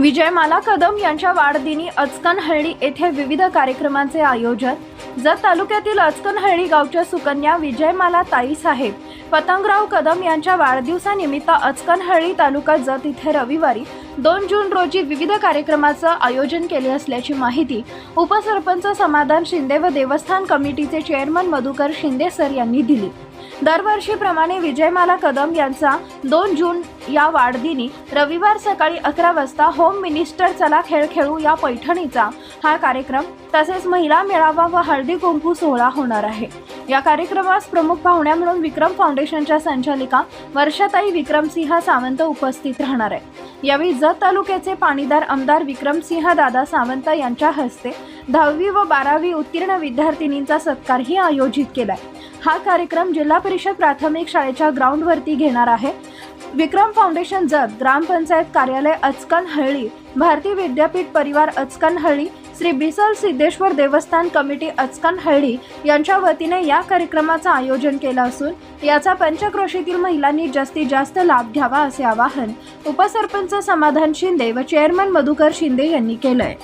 विजयमाला कदम यांच्या वाढदिनी अचकनहळ्ळी येथे विविध कार्यक्रमांचे आयोजन. जत तालुक्यातील अचकनहळ्ळी गावच्या सुकन्या विजयमाला ताईसाहेब पतंगराव कदम यांच्या वाढदिवसानिमित्त अचकनहळ्ळी तालुका जत इथे रविवारी दोन जून रोजी विविध कार्यक्रमाचं आयोजन केले असल्याची माहिती उपसरपंच समाधान शिंदे व देवस्थान कमिटीचे चेअरमन मधुकर शिंदे सर यांनी दिली. दरवर्षीप्रमाणे विजयमाला कदम यांचा दोन जून या वाढदिनी रविवार सकाळी अकरा वाजता होम मिनिस्टर चला खेळ खेळू या पैठणीचा हा कार्यक्रम तसेच महिला मेळावा व हळदी कुंकू सोहळा होणार आहे. या कार्यक्रमास प्रमुख पाहुण्या म्हणून विक्रम फाउंडेशनच्या संचालिका वर्षाताई विक्रमसिंह सावंत उपस्थित राहणार आहे यावेळी जत तालुक्याचे पाणीदार आमदार विक्रमसिंह दादा सावंत यांच्या हस्ते दहावी व बारावी उत्तीर्ण विद्यार्थिनींचा सत्कारही आयोजित केला आहे हा कार्यक्रम जिल्हा परिषद प्राथमिक शाळेच्या ग्राउंडवरती घेणार आहे. विक्रम फाउंडेशन जत ग्रामपंचायत कार्यालय अचकन हळ्ळी भारतीय विद्यापीठ परिवार अचकन हळ्ळी श्री बिसल सिद्धेश्वर देवस्थान कमिटी अचकन हळ्ळी यांच्या वतीने या कार्यक्रमाचं आयोजन केलं असून याचा पंचक्रोशीतील महिलांनी जास्तीत जास्त लाभ घ्यावा असे आवाहन उपसरपंच समाधान शिंदे व चेअरमन मधुकर शिंदे यांनी केलंय.